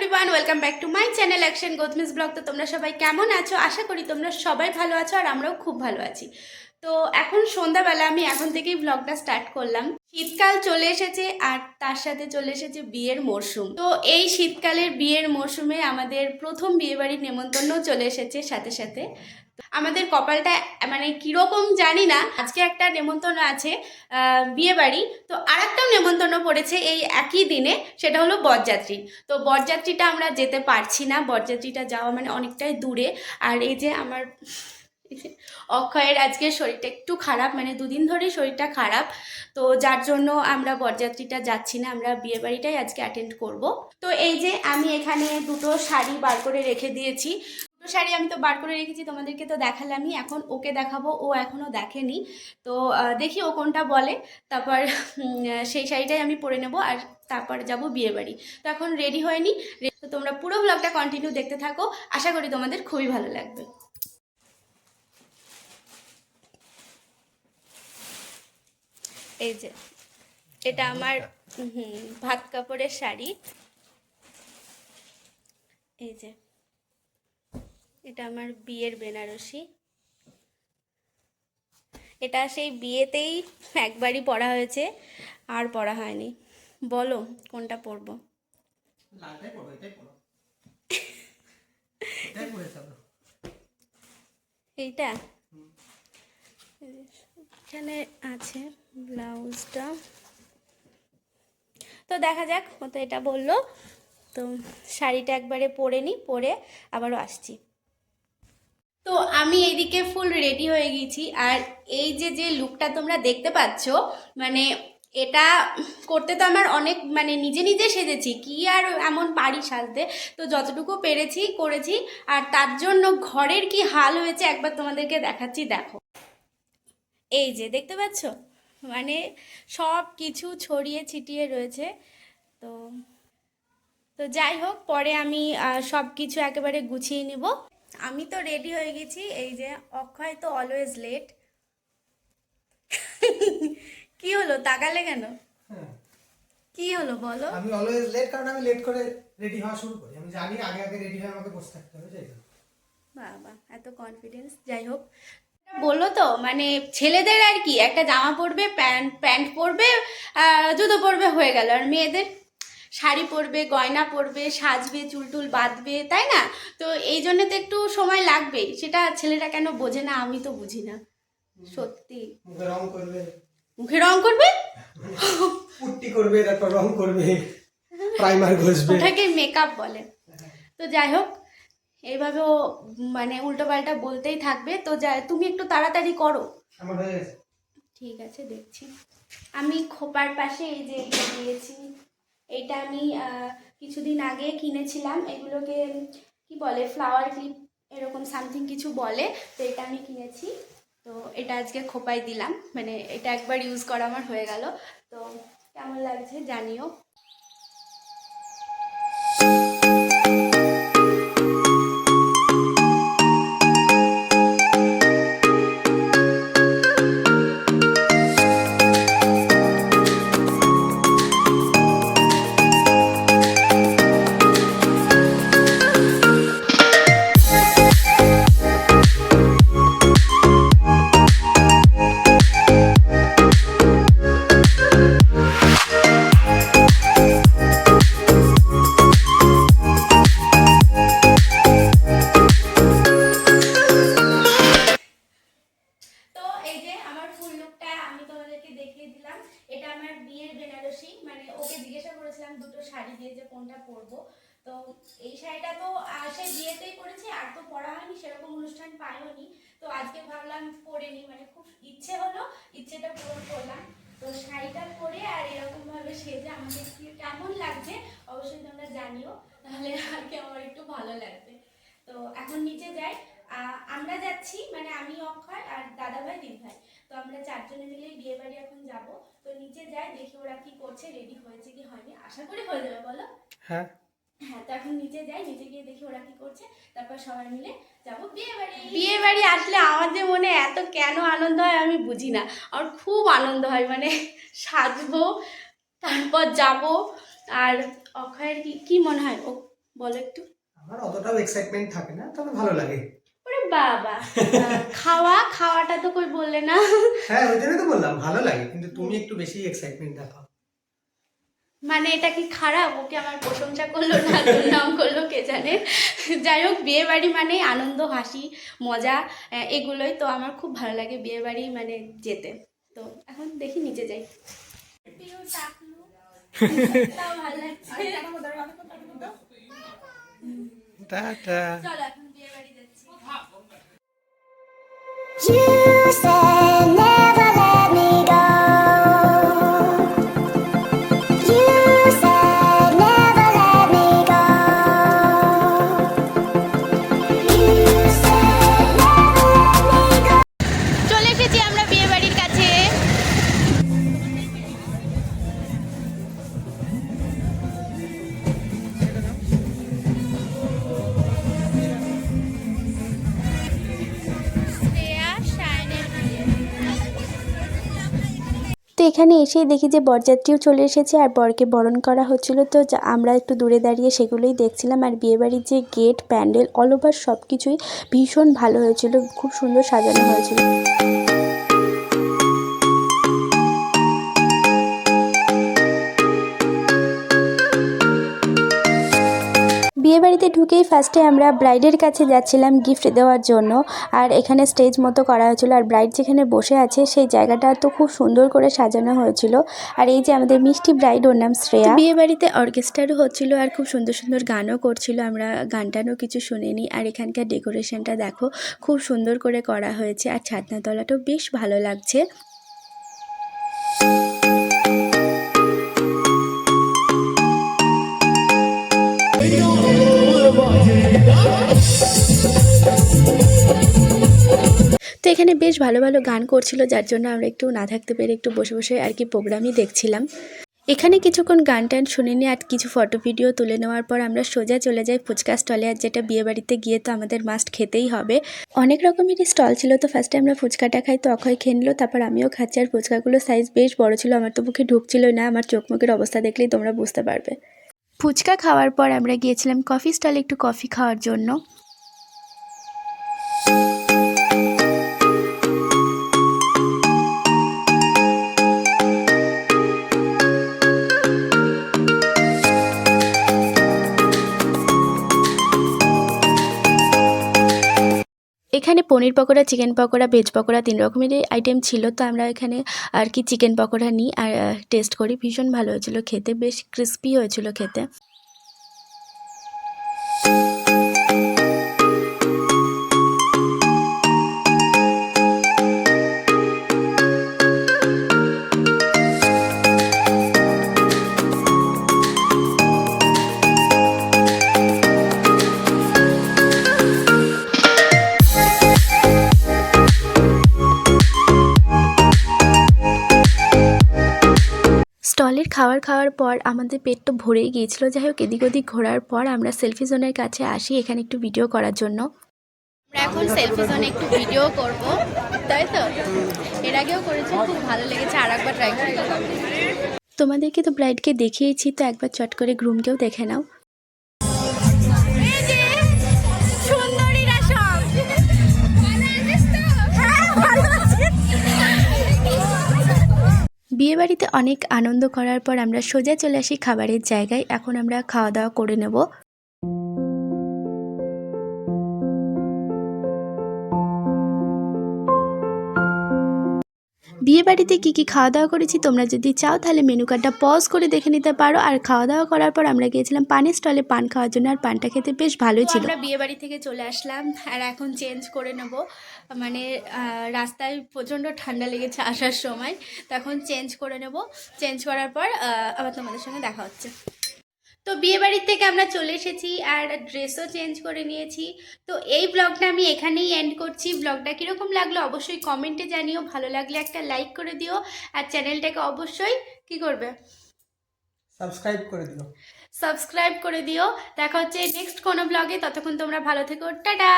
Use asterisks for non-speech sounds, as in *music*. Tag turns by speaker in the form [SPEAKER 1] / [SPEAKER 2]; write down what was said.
[SPEAKER 1] Everyone welcome back to my channel action গোথমিস blog তো তোমরা সবাই কেমন আছো? আশা করি তোমরা সবাই ভালো আছো আর আমরাও খুব ভালো আছি। তো এখন সন্ধ্যাবেলা আমি এখন থেকেই ব্লগটা স্টার্ট করলাম। শীতকাল চলে এসেছে আর তার সাথে চলে এসেছে বিয়ের মরশুম তো এই শীতকালের বিয়ের মরশুমে আমাদের প্রথম বিয়েবাড়ির নেমন্তন্ন চলে এসেছে সাথে সাথে। আমাদের কপালটা মানে কীরকম জানি না, আজকে একটা নেমন্তন্ন আছে বিয়ে বাড়ি তো আর একটাও নেমন্তন্ন পড়েছে এই একই দিনে, সেটা হলো বরযাত্রী। তো বরযাত্রীটা আমরা যেতে পারছি না, বরযাত্রীটা যাওয়া মানে অনেকটাই দূরে। আর এই যে আমার অক্ষয়ের আজকে শরীরটা একটু খারাপ মানে দুদিন ধরেই শরীরটা খারাপ। তো যার জন্য আমরা বরযাত্রীটা যাচ্ছি না, আমরা বিয়ে বাড়িটাই আজকে অ্যাটেন্ড করব। তো এই যে আমি এখানে দুটো শাড়ি বার করে রেখে দিয়েছি। দুটো শাড়ি আমি তো বার করে রেখেছি, তোমাদেরকে তো দেখালামই। এখন ওকে দেখাবো, ও এখনও দেখেনি। তো দেখি ও কোনটা বলে। তারপর সেই শাড়িটাই আমি পরে নেব আর তারপর যাব বিয়ে বাড়ি। তো এখন রেডি হয়নি। তো তোমরা পুরো ব্লগটা কন্টিনিউ দেখতে থাকো। আশা করি তোমাদের খুবই ভালো লাগবে। এই যে এটা আমার হুম, ভাত কাপড়ের শাড়ি। এই যে এটা আমার বিয়ের বেনারসি। এটা সেই বিয়েতেই একবারই পড়া হয়েছে আর পড়া হয়নি। বলো কোনটা পরবো? এইটা? এখানে আছে ব্লাউজটা। তো দেখা যাক, ও তো এটা বলল। তো শাড়িটা একবারে পরে নিই পরে আবারও আসছি। তো আমি এইদিকে ফুল রেডি হয়ে গেছি। আর এই যে যে লুকটা তোমরা দেখতে পাচ্ছ মানে এটা করতে তো আমার অনেক মানে নিজে নিজে সেজেছি। কি আর এমন পারি সাজতে? তো যতটুকু পেরেছি, করেছি। আর তার জন্য ঘরের কি হাল হয়েছে একবার তোমাদেরকে দেখাচ্ছি, দেখো। এই যে দেখতে পাচ্ছ? মানে সব কিছু ছড়িয়ে ছিটিয়ে রয়েছে। তো তো যাই হোক পরে আমি সব কিছু একেবারে গুছিয়ে নিব। আমি তো রেডি হয়ে গেছি। এই যে অক্ষয় তো অলওয়েজ লেট কি হলো? তাকালে কেন?
[SPEAKER 2] হ্যাঁ।
[SPEAKER 1] কি হলো বলো?
[SPEAKER 2] আমি অলওয়েজ লেট কারণ আমি লেট করে রেডি হওয়া শুরু করি। আমি জানি আগে আগে রেডি হয়ে আমাকে বসে থাকতে হবে।
[SPEAKER 1] বাবা এত কনফিডেন্স যাই হোক বলল তো মানে ছেলেদের আর কি একটা জামা পরবে প্যান্ট প্যান্ট পরবে জুতো পরবে হয়ে গেল। আর মেয়েদের শাড়ি পরবে গয়না পরবে সাজবে চুল টুল বাঁধবে তাই না? তো এই জন্য তো একটু সময় লাগবেই। সেটা ছেলেরা কেন বোঝে না আমি তো বুঝি না। সত্যি।
[SPEAKER 2] মুখে রং করবে।
[SPEAKER 1] মুখে রং করবে?
[SPEAKER 2] পুট্টি করবে তারপর রং করবে। প্রাইমার ঘষবে।
[SPEAKER 1] ওটাকে মেকআপ বলে। তো যাই হোক এইভাবেও মানে উল্টো পাল্টা বলতেই থাকবে। তো যা তুমি একটু তাড়াতাড়ি করো। ঠিক আছে দেখছি। আমি খোপার পাশে এই যে দিয়েছি। এটা আমি কিছুদিন আগে কিনেছিলাম। এগুলোকে কি বলে ফ্লাওয়ার ক্লিপ এরকম সামথিং কিছু বলে তো এটা আমি কিনেছি। তো এটা আজকে খোপায় দিলাম। মানে এটা একবার ইউজ করা আমার হয়ে গেল। তো কেমন লাগছে জানিও। অনুষ্ঠান পাইওনি, তো আজকে ভাবলাম পরে নি মানে খুব ইচ্ছে হলো, ইচ্ছেটা পূরণ করলাম। তো শাড়িটা পরে আর এরকম ভাবে সেজে আমাকে কেমন লাগছে, অবশ্যই তোমরা জানিও, তাহলে আর কি আমার একটু ভালো লাগবে। তো এখন নিচে যাই। আমরা যাচ্ছি মানে আমি অক্ষয় আর দাদা ভাই দিদি ভাই তো আমরা চারজনে মিলে বিয়ে বাড়ি এখন যাব। তো নিচে যাই, দেখি ওরা কি করছে রেডি হয়েছে কি হয়নি। আশা করি হয়ে যাবে, বলো।
[SPEAKER 2] হ্যাঁ
[SPEAKER 1] হ্যাঁ তো এখন নিচে যাই নিচে গিয়ে দেখি ওরা কি করছে। তারপর সবাই মিলে যাব। বিয়ে বাড়ি। বিয়ে বাড়ি আসলে আমার যে মনে এত কেন আনন্দ হয় আমি বুঝি না। আমার খুব আনন্দ হয় মানে সাজবো তারপর যাব। আর অক্ষয়ের কি কি মনে হয়? ও বলো একটু।
[SPEAKER 2] আমার অতটাও এক্সাইটমেন্ট থাকে না তবে ভালো লাগে।
[SPEAKER 1] ওরে বাবা *laughs* খাওয়া খাওয়াটা তো কই বললে না।
[SPEAKER 2] হ্যাঁ ওই জন্যই তো বললাম ভালো লাগে কিন্তু তুমি একটু বেশি এক্সাইটমেন্ট দেখাও।
[SPEAKER 1] মানে এটা কি খারাপ? ওকে আমার প্রশংসা করল না দুর্নাম করল কে জানে? যাই হোক বিয়ে বাড়ি মানে আনন্দ হাসি মজা এগুলোই। তো আমার খুব ভালো লাগে বিয়ে বাড়ি মানে যেতে। তো এখন দেখি নিচে যাই।
[SPEAKER 2] টাটা।
[SPEAKER 1] চলো এখন বিয়ে বাড়ি যাচ্ছি
[SPEAKER 3] তো এখানে এসেই দেখি যে বরযাত্রীও চলে এসেছে আর বরকে বরণ করা হচ্ছিল। তো আমরা একটু দূরে দাঁড়িয়ে সেগুলোই দেখছিলাম আর বিয়েবাড়ির যে গেট, প্যান্ডেল, অল ওভার সব কিছুই ভীষণ ভালো হয়েছিল, খুব সুন্দর সাজানো হয়েছিল। ঢুকেই ফার্স্টে আমরা ব্রাইডের কাছে যাচ্ছিলাম গিফট দেওয়ার জন্য। আর এখানে স্টেজ মতো করা হয়েছিল। আর ব্রাইড যেখানে বসে আছে, সেই জায়গাটা তো খুব সুন্দর করে সাজানো হয়েছিল। আর এই যে আমাদের মিষ্টি ব্রাইড ওর নাম শ্রেয়া। বিয়ে বাড়িতে অর্কেস্ট্রারও হচ্ছিল আর খুব সুন্দর সুন্দর গানও করছিল। আমরা গান টানও কিছু শুনিনি। আর এখানকার ডেকোরেশনটা দেখো, খুব সুন্দর করে করা হয়েছে। আর ছাদনাতলাটাও বেশ ভালো লাগছে। তো এখানে বেশ ভালো ভালো গান করছিল, যার জন্য আমরা একটু না থাকতে পেরে একটু বসে বসে আর কি প্রোগ্রামই দেখছিলাম। এখানে কিছুক্ষণ গান টান শুনে নিয়ে আর কিছু ফটো ভিডিও তুলে নেওয়ার পর আমরা সোজা চলে যাই ফুচকা স্টলে। আর যেটা বিয়ে বাড়িতে গিয়ে তো আমাদের মাস্ট খেতেই হবে। অনেক রকমেরই স্টল ছিল, তো ফার্স্টে আমরা ফুচকাটা খাই, তো অক্ষয় খেয়ে নিলো, তারপর আমিও খাচ্ছি। আর ফুচকাগুলোর সাইজ বেশ বড় ছিল, আমার তো মুখে ঢুকছিলই না, আমার চোখ মুখের অবস্থা দেখলেই তোমরা বুঝতে পারবে। ফুচকা খাওয়ার পর আমরা গিয়েছিলাম কফি স্টলে একটু কফি খাওয়ার জন্য। এখানে পনির পকোড়া, চিকেন পকোড়া, ভেজ পকোড়া তিন রকমেরই আইটেম ছিল, তো আমরা এখানে আর কি চিকেন পকোড়া নিই আর টেস্ট করি। ভীষণ ভালো হয়েছিল খেতে, বেশ ক্রিস্পি হয়েছিল খেতে। খাবার খাওয়ার পর আমাদের পেট তো ভরেই গিয়েছিল। যাই হোক, এদিক ওদিক ঘোরার পর আমরা সেলফি জোনের কাছে আসি এখানে একটু ভিডিও করার জন্য।
[SPEAKER 1] আমরা এখন সেলফি জোনে একটু ভিডিও করব। তাই তো? এর আগেও করেছি, খুব ভালো লেগেছে, আর একবার ট্রাই করে।
[SPEAKER 3] তোমাদেরকে তো ব্রাইডকে দেখিয়েছি, তো একবার চট করে গ্রুমকেও দেখে নাও। বিয়ে বাড়িতে অনেক আনন্দ করার পর আমরা সোজা চলে আসি খাবারের জায়গায়। এখন আমরা খাওয়া দাওয়া করে নেব। বিয়ে বাড়িতে কী কী খাওয়া দাওয়া করেছি তোমরা যদি চাও তাহলে মেনু কার্ডটা পজ করে দেখে নিতে পারো। আর খাওয়া দাওয়া করার পর আমরা গিয়েছিলাম পানের স্টলে পান খাওয়ার জন্য আর পানটা খেতে বেশ ভালোই ছিল।
[SPEAKER 1] আমরা বিয়ে বাড়ি থেকে চলে আসলাম আর এখন চেঞ্জ করে নেব। মানে রাস্তায় প্রচণ্ড ঠান্ডা লেগেছে আসার সময় তখন চেঞ্জ করে নেব। চেঞ্জ করার পর আবার তোমাদের সঙ্গে দেখা হচ্ছে। তো বিয়ে বাড়ির থেকে আমরা চলে এসেছি আর ড্রেসও চেঞ্জ করে নিয়েছি। তো এই ব্লগটা আমি এখানেই এন্ড করছি। ব্লগটা কীরকম লাগল অবশ্যই কমেন্টে জানিও। ভালো লাগলে একটা লাইক করে দিও। আর চ্যানেলটাকে অবশ্যই কি করবে?
[SPEAKER 2] সাবস্ক্রাইব করে দিও।
[SPEAKER 1] সাবস্ক্রাইব করে দিও। দেখা হচ্ছে নেক্সট কোনো ব্লগে ততক্ষণ তোমরা ভালো থেকো। টাটা!